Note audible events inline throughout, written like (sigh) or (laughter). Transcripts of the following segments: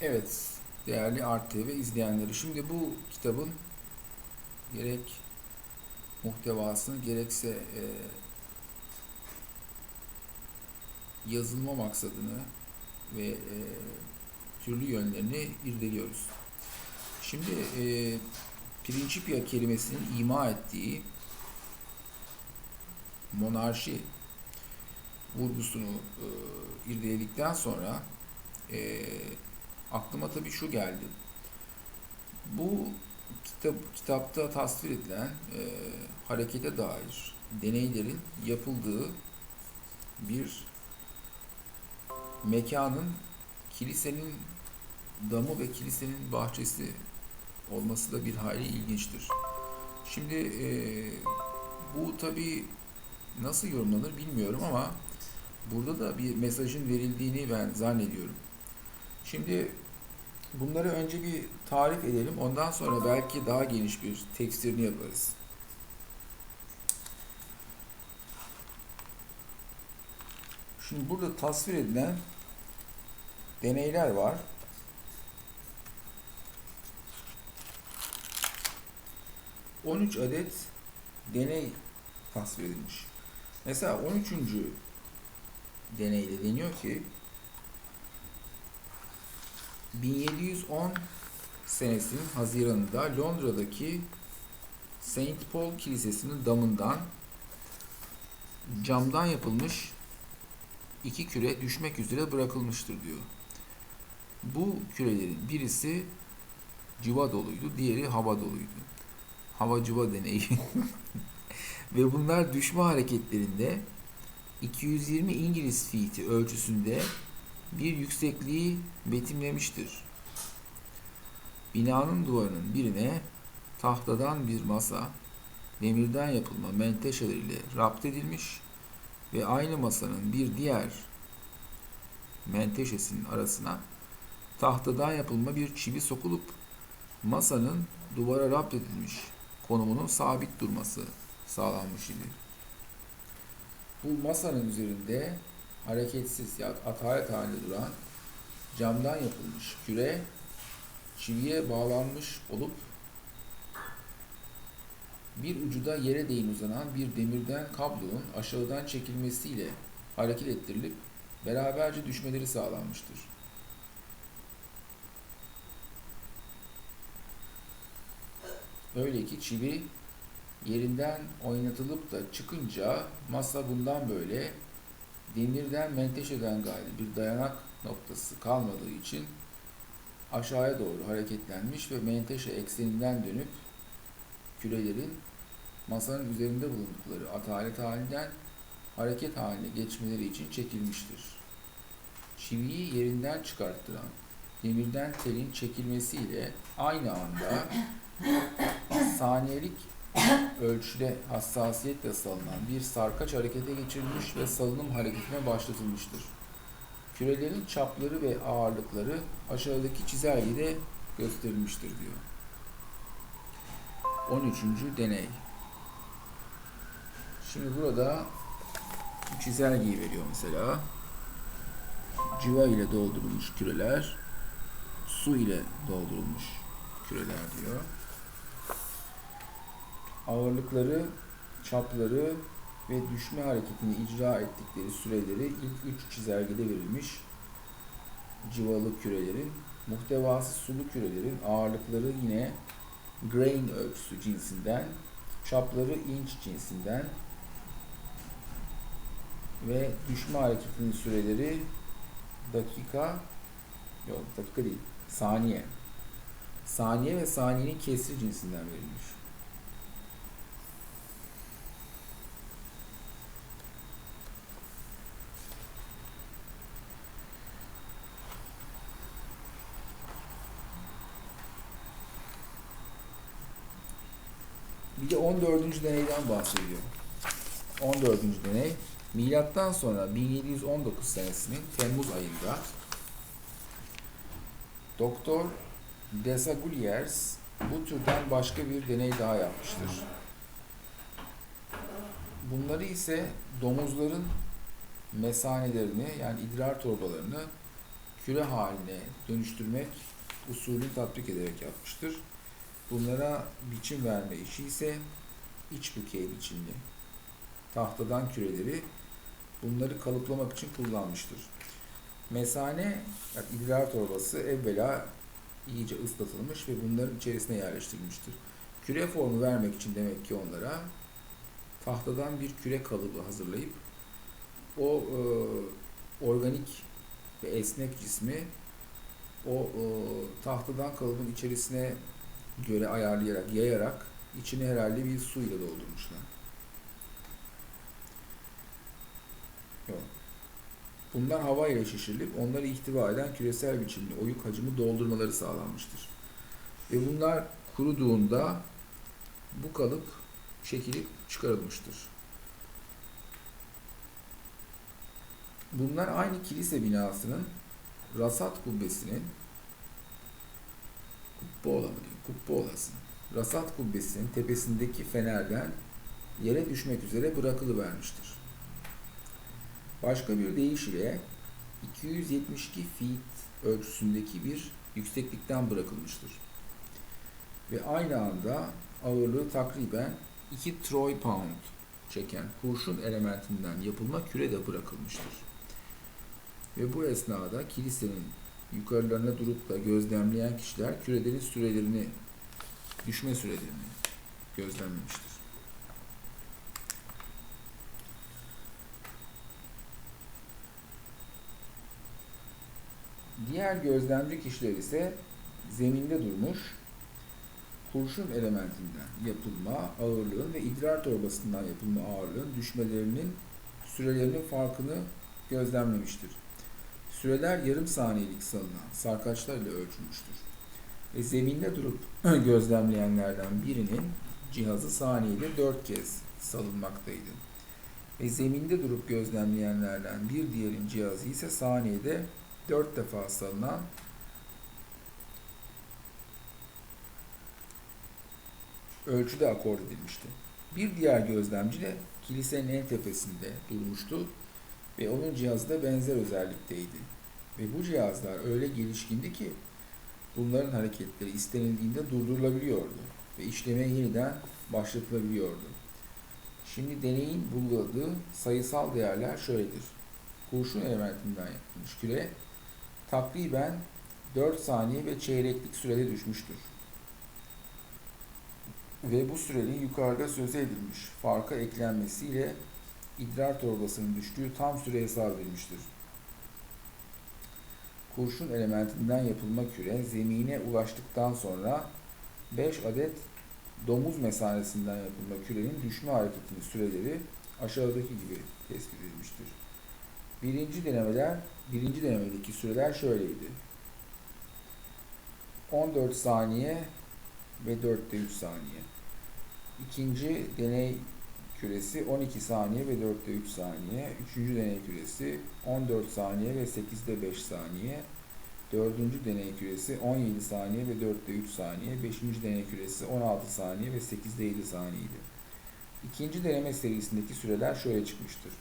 Evet, değerli Art TV izleyenleri. Şimdi bu kitabın gerek muhtevasını gerekse e, yazılma maksadını ve e, türlü yönlerini irdeliyoruz. Şimdi e, Principia kelimesinin ima ettiği monarşi vurgusunu e, irdeledikten sonra e, aklıma tabii şu geldi. Bu kitap kitapta tasvir edilen e, harekete dair deneylerin yapıldığı bir mekanın kilisenin damı ve kilisenin bahçesi olması da bir hayli ilginçtir. Şimdi e, bu tabii nasıl yorumlanır bilmiyorum ama burada da bir mesajın verildiğini ben zannediyorum. Şimdi bunları önce bir tarif edelim. Ondan sonra belki daha geniş bir tekstirini yaparız. Şimdi burada tasvir edilen deneyler var. ...13 adet deney tasvir edilmiş. Mesela 13. deneyde deniyor ki 1710 senesinin Haziran'ında Londra'daki St. Paul Kilisesi'nin damından camdan yapılmış iki küre düşmek üzere bırakılmıştır diyor. Bu kürelerin birisi cıva doluydu, diğeri hava doluydu. Hava cıva deneyi. (laughs) Ve bunlar düşme hareketlerinde 220 İngiliz feet'i ölçüsünde bir yüksekliği betimlemiştir. Binanın duvarının birine tahtadan bir masa, demirden yapılma menteşeleriyle rapt edilmiş ve aynı masanın bir diğer menteşesinin arasına tahtadan yapılma bir çivi sokulup masanın duvara rapt edilmiş konumunun sabit durması sağlanmış idi. Bu masanın üzerinde hareketsiz ya atalet halinde duran camdan yapılmış küre çiviye bağlanmış olup bir ucu da yere değin uzanan bir demirden kablonun aşağıdan çekilmesiyle hareket ettirilip beraberce düşmeleri sağlanmıştır. Öyle ki çivi yerinden oynatılıp da çıkınca masa bundan böyle demirden menteşeden gayrı bir dayanak noktası kalmadığı için aşağıya doğru hareketlenmiş ve menteşe ekseninden dönüp kürelerin masanın üzerinde bulundukları atalet halinden hareket haline geçmeleri için çekilmiştir. Çiviyi yerinden çıkarttıran demirden telin çekilmesiyle aynı anda (coughs) saniyelik (coughs) ölçüde hassasiyetle salınan bir sarkaç harekete geçirilmiş ve salınım hareketine başlatılmıştır. Kürelerin çapları ve ağırlıkları aşağıdaki çizelgede gösterilmiştir diyor. 13. deney. Şimdi burada bu çizelgeyi veriyor mesela. Civa ile doldurulmuş küreler, su ile doldurulmuş küreler diyor ağırlıkları, çapları ve düşme hareketini icra ettikleri süreleri ilk üç çizelgede verilmiş civalı kürelerin, muhtevası sulu kürelerin ağırlıkları yine grain ölçüsü cinsinden, çapları inç cinsinden ve düşme hareketinin süreleri dakika yok dakika değil saniye saniye ve saniyenin kesri cinsinden verilmiş. Bir de 14. deneyden bahsediyor. 14. deney milattan sonra 1719 senesinin Temmuz ayında Doktor Desaguliers bu türden başka bir deney daha yapmıştır. Bunları ise domuzların mesanelerini yani idrar torbalarını küre haline dönüştürmek usulünü tatbik ederek yapmıştır. Bunlara biçim verme işi ise iç bükey biçimli tahtadan küreleri bunları kalıplamak için kullanmıştır. Mesane, yani idrar torbası evvela iyice ıslatılmış ve bunların içerisine yerleştirilmiştir. Küre formu vermek için demek ki onlara tahtadan bir küre kalıbı hazırlayıp o e, organik ve esnek cismi o e, tahtadan kalıbın içerisine göre ayarlayarak, yayarak içini herhalde bir su ile doldurmuşlar. Yok. Bunlar hava ile şişirilip onları ihtiva eden küresel biçimli oyuk hacmi doldurmaları sağlanmıştır. Ve bunlar kuruduğunda bu kalıp çekilip çıkarılmıştır. Bunlar aynı kilise binasının rasat kubbesinin kubbola mı diyeyim, kubbolasının rasat kubbesinin tepesindeki fenerden yere düşmek üzere bırakılıvermiştir. Başka bir deyişle 272 feet ölçüsündeki bir yükseklikten bırakılmıştır. Ve aynı anda ağırlığı takriben 2 troy pound çeken kurşun elementinden yapılma küre de bırakılmıştır. Ve bu esnada kilisenin yukarılarına durup da gözlemleyen kişiler kürelerin sürelerini, düşme sürelerini gözlemlemiştir. Diğer gözlemci kişiler ise zeminde durmuş, kurşun elementinden yapılma ağırlığın ve idrar torbasından yapılma ağırlığın düşmelerinin sürelerinin farkını gözlemlemiştir. Süreler yarım saniyelik salınan sarkaçlar ile ölçülmüştür. Ve zeminde durup (clears throat) gözlemleyenlerden birinin cihazı saniyede dört kez salınmaktaydı. Ve zeminde durup gözlemleyenlerden bir diğerin cihazı ise saniyede dört defa salınan ölçüde akord edilmişti. Bir diğer gözlemci de kilisenin en tepesinde durmuştu ve onun cihazı da benzer özellikteydi. Ve bu cihazlar öyle gelişkindi ki bunların hareketleri istenildiğinde durdurulabiliyordu ve işlemeye yeniden başlatılabiliyordu. Şimdi deneyin bulguladığı sayısal değerler şöyledir. Kurşun elementinden yapılmış küre takriben 4 saniye ve çeyreklik sürede düşmüştür. Ve bu sürenin yukarıda söze edilmiş farka eklenmesiyle idrar torbasının düştüğü tam süre hesap edilmiştir. Kurşun elementinden yapılma küre zemine ulaştıktan sonra 5 adet domuz mesanesinden yapılma kürenin düşme hareketinin süreleri aşağıdaki gibi tespit edilmiştir. Birinci denemeler, birinci denemedeki süreler şöyleydi. 14 saniye ve 4'te 3 saniye. İkinci deney küresi 12 saniye ve 4'te 3 saniye. Üçüncü deney küresi 14 saniye ve 8'de 5 saniye. Dördüncü deney küresi 17 saniye ve 4'te 3 saniye. Beşinci deney küresi 16 saniye ve 8'de 7 saniyeydi. İkinci deneme serisindeki süreler şöyle çıkmıştır.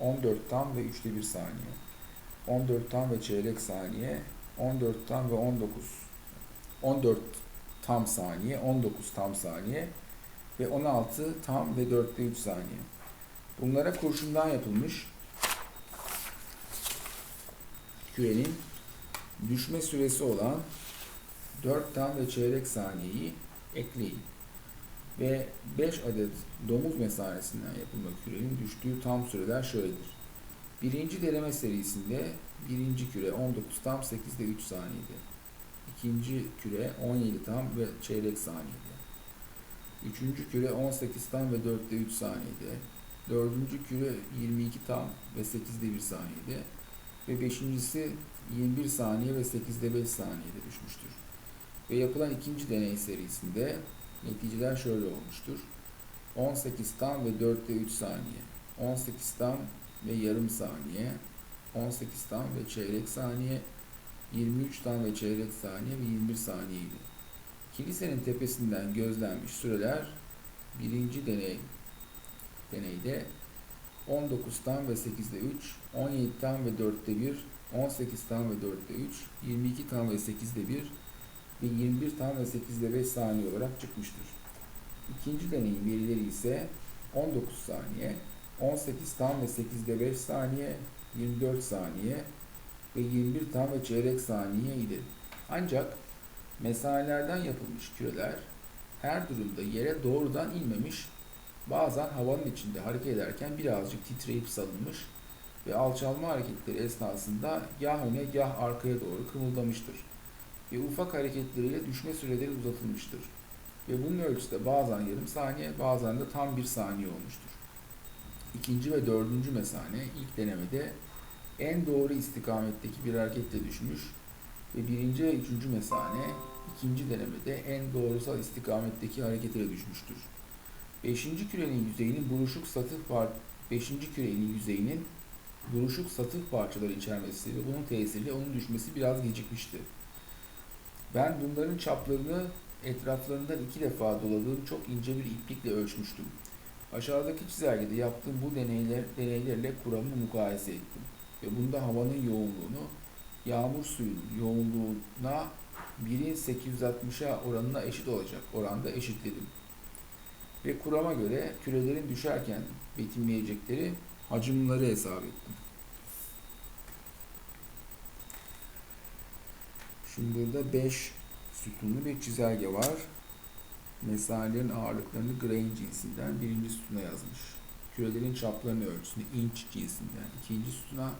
14 tam ve 3'te 1 saniye. 14 tam ve çeyrek saniye. 14 tam ve 19. 14 tam saniye, 19 tam saniye ve 16 tam ve 4'te 3 saniye. Bunlara kurşundan yapılmış kürenin düşme süresi olan 4 tam ve çeyrek saniyeyi ekleyin. Ve 5 adet domuz mesanesinden yapılma kürenin düştüğü tam süreler şöyledir. Birinci deneme serisinde birinci küre 19 tam 8'de 3 saniyede. İkinci küre 17 tam ve çeyrek saniyede. Üçüncü küre 18 tam ve 4'te 3 saniyede. Dördüncü küre 22 tam ve 8'de 1 saniyede. Ve beşincisi 21 saniye ve 8'de 5 saniyede düşmüştür. Ve yapılan ikinci deney serisinde neticeler şöyle olmuştur. 18 tam ve 4'te 3 saniye. 18 tam ve yarım saniye. 18 tam ve çeyrek saniye. 23 tam ve çeyrek saniye ve 21 saniyeydi. Kilisenin tepesinden gözlenmiş süreler birinci deney deneyde 19 tam ve 8'de 3, 17 tam ve 4'te 1, 18 tam ve 4'te 3, 22 tam ve 8'de 1 ve 21 tam ve 8'de 5 saniye olarak çıkmıştır. İkinci deneyin verileri ise 19 saniye, 18 tam ve 8'de 5 saniye, 24 saniye ve 21 tam ve çeyrek saniye idi. Ancak mesailerden yapılmış küreler her durumda yere doğrudan inmemiş, bazen havanın içinde hareket ederken birazcık titreyip salınmış ve alçalma hareketleri esnasında yah öne yah arkaya doğru kımıldamıştır. Ve ufak hareketleriyle düşme süreleri uzatılmıştır. Ve bunun ölçüsü de bazen yarım saniye, bazen de tam bir saniye olmuştur. İkinci ve dördüncü mesane ilk denemede en doğru istikametteki bir hareketle düşmüş ve birinci ve üçüncü mesane ikinci denemede en doğrusal istikametteki hareketle düşmüştür. Beşinci kürenin yüzeyinin buruşuk satıh var. Beşinci kürenin yüzeyinin buruşuk satıh parçaları içermesi ve bunun tesiriyle onun düşmesi biraz gecikmişti. Ben bunların çaplarını etraflarından iki defa doladığım çok ince bir iplikle ölçmüştüm. Aşağıdaki çizelgede yaptığım bu deneyler, deneylerle kuramı mukayese ettim. Ve bunda havanın yoğunluğunu yağmur suyunun yoğunluğuna 1'in 860'a oranına eşit olacak oranda eşitledim. Ve kurama göre kürelerin düşerken betimleyecekleri hacimleri hesap ettim. Şimdi burada 5 sütunlu bir çizelge var. Mesaelerin ağırlıklarını grain cinsinden birinci sütuna yazmış. Kürelerin çaplarını ölçüsünü inç cinsinden ikinci sütuna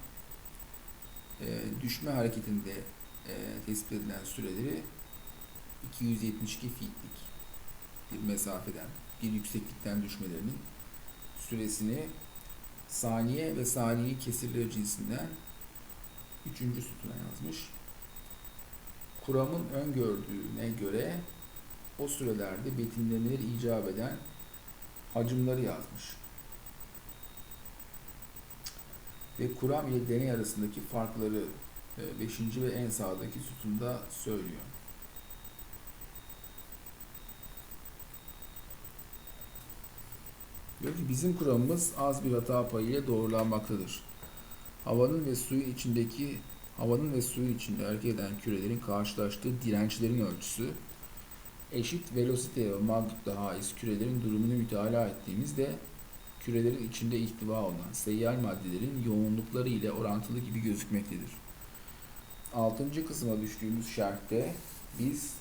e, düşme hareketinde e, tespit edilen süreleri 272 feetlik bir mesafeden, bir yükseklikten düşmelerinin süresini saniye ve saniye kesirleri cinsinden üçüncü sütuna yazmış. Kuramın öngördüğüne göre o sürelerde betimlemeleri icap eden hacimleri yazmış. Ve kuram ile deney arasındaki farkları 5. ve en sağdaki sütunda söylüyor. Diyor ki bizim kuramımız az bir hata payıyla doğrulanmaktadır. Havanın ve suyun içindeki havanın ve suyun içinde hareket eden kürelerin karşılaştığı dirençlerin ölçüsü eşit velosite ve magnitude haiz kürelerin durumunu mütalaa ettiğimizde kürelerin içinde ihtiva olan seyyal maddelerin yoğunlukları ile orantılı gibi gözükmektedir. Altıncı kısma düştüğümüz şartta biz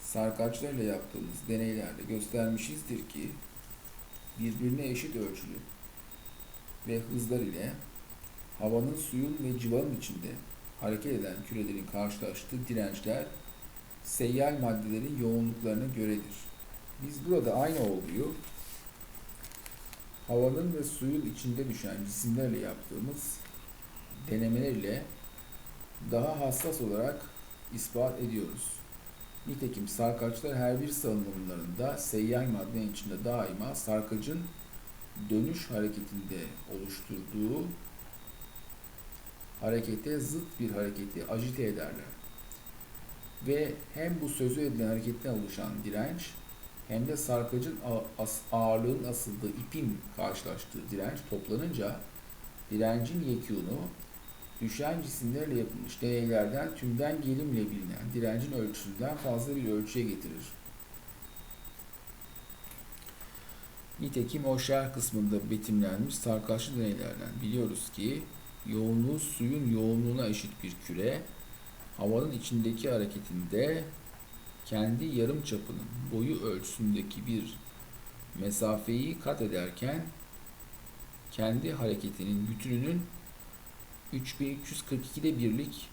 sarkaçlarla yaptığımız deneylerde göstermişizdir ki birbirine eşit ölçülü ve hızlar ile havanın, suyun ve civanın içinde hareket eden kürelerin karşılaştığı dirençler seyyal maddelerin yoğunluklarına göredir. Biz burada aynı olguyu havanın ve suyun içinde düşen cisimlerle yaptığımız denemelerle daha hassas olarak ispat ediyoruz. Nitekim sarkaçlar her bir salınımlarında seyyal maddenin içinde daima sarkacın dönüş hareketinde oluşturduğu harekete zıt bir hareketi ajite ederler. Ve hem bu sözü edilen hareketten oluşan direnç hem de sarkacın ağırlığın asıldığı ipin karşılaştığı direnç toplanınca direncin yekûnu düşen cisimlerle yapılmış deneylerden tümden gelimle bilinen direncin ölçüsünden fazla bir ölçüye getirir. Nitekim o şerh kısmında betimlenmiş sarkaçlı deneylerden biliyoruz ki yoğunluğu suyun yoğunluğuna eşit bir küre havanın içindeki hareketinde kendi yarım çapının boyu ölçüsündeki bir mesafeyi kat ederken kendi hareketinin bütününün 3342'de birlik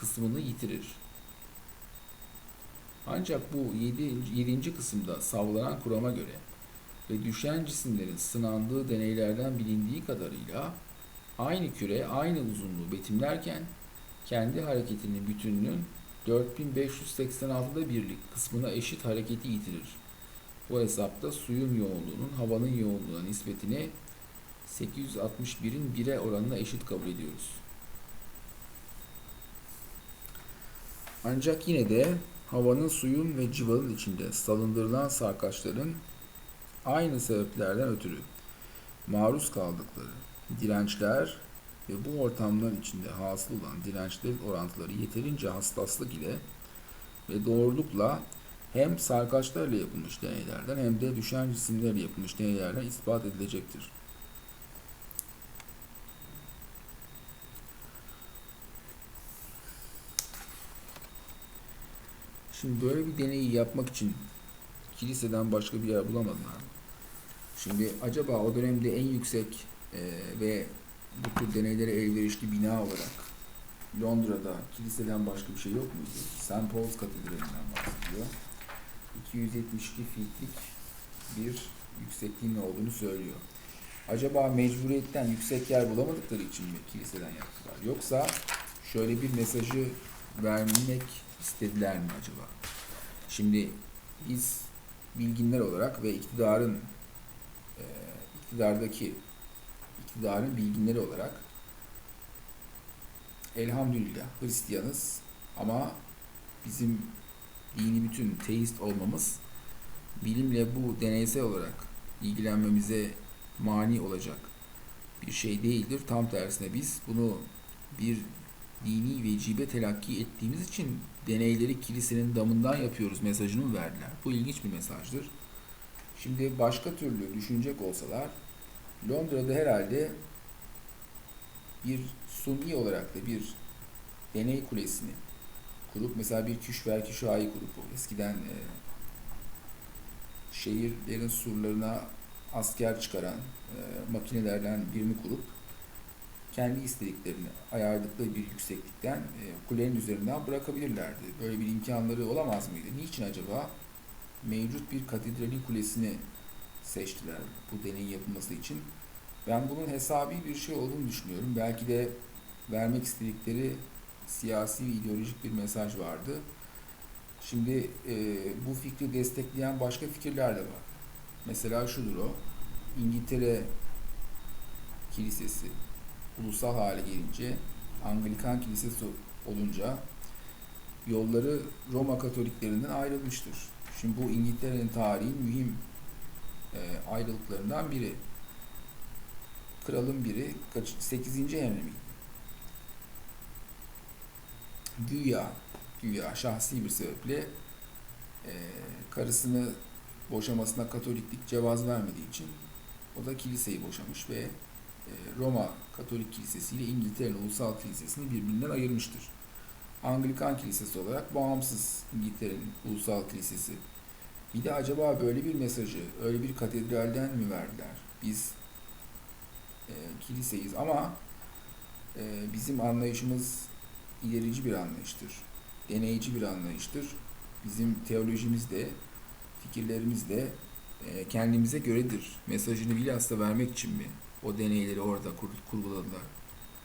kısmını yitirir. Ancak bu 7. 7. kısımda savlanan kurama göre ve düşen cisimlerin sınandığı deneylerden bilindiği kadarıyla aynı küre aynı uzunluğu betimlerken kendi hareketinin bütününün 4586'da birlik kısmına eşit hareketi yitirir. Bu hesapta suyun yoğunluğunun havanın yoğunluğuna nispetini 861'in 1'e oranına eşit kabul ediyoruz. Ancak yine de havanın, suyun ve civanın içinde salındırılan sarkaçların aynı sebeplerden ötürü maruz kaldıkları dirençler ve bu ortamların içinde hasıl olan dirençlerin orantıları yeterince hassaslık ile ve doğrulukla hem sarkaçlarla yapılmış deneylerden hem de düşen cisimlerle yapılmış deneylerden ispat edilecektir. Şimdi böyle bir deneyi yapmak için kiliseden başka bir yer bulamadılar. Şimdi acaba o dönemde en yüksek e, ve bu tür deneylere elverişli bina olarak Londra'da kiliseden başka bir şey yok muydu? St. Paul's Katedrali'nden bahsediyor. 272 feetlik bir yüksekliğinin olduğunu söylüyor. Acaba mecburiyetten yüksek yer bulamadıkları için mi kiliseden yaptılar? Yoksa şöyle bir mesajı vermek istediler mi acaba? Şimdi biz bilginler olarak ve iktidarın e, iktidardaki iktidarın bilginleri olarak elhamdülillah Hristiyanız ama bizim dini bütün teist olmamız bilimle bu deneysel olarak ilgilenmemize mani olacak bir şey değildir. Tam tersine biz bunu bir dini vecibe telakki ettiğimiz için deneyleri kilisenin damından yapıyoruz mesajını verdiler. Bu ilginç bir mesajdır. Şimdi başka türlü düşünecek olsalar Londra'da herhalde bir suni olarak da bir deney kulesini kurup mesela bir küşverki şahi kurup eskiden e, şehirlerin surlarına asker çıkaran e, makinelerden birini kurup kendi istediklerini ayarladıkları bir yükseklikten e, kulenin üzerinden bırakabilirlerdi. Böyle bir imkanları olamaz mıydı? Niçin acaba mevcut bir katedralin kulesini seçtiler bu deneyin yapılması için? Ben bunun hesabi bir şey olduğunu düşünüyorum. Belki de vermek istedikleri siyasi ve ideolojik bir mesaj vardı. Şimdi e, bu fikri destekleyen başka fikirler de var. Mesela şudur o. İngiltere Kilisesi ulusal hale gelince Anglikan Kilisesi olunca yolları Roma Katoliklerinden ayrılmıştır. Şimdi bu İngiltere'nin tarihin mühim e, ayrılıklarından biri. Kralın biri 8. Henry miydi? Güya, güya şahsi bir sebeple e, karısını boşamasına Katoliklik cevaz vermediği için o da kiliseyi boşamış ve Roma Katolik Kilisesi ile İngiltere'nin Ulusal Kilisesi'ni birbirinden ayırmıştır. Anglikan Kilisesi olarak bağımsız İngiltere'nin Ulusal Kilisesi. Bir de acaba böyle bir mesajı, öyle bir katedralden mi verdiler? Biz e, kiliseyiz ama e, bizim anlayışımız ilerici bir anlayıştır. Deneyici bir anlayıştır. Bizim teolojimiz de, fikirlerimiz de e, kendimize göredir. Mesajını bilhassa vermek için mi o deneyleri orada kur, kurguladılar?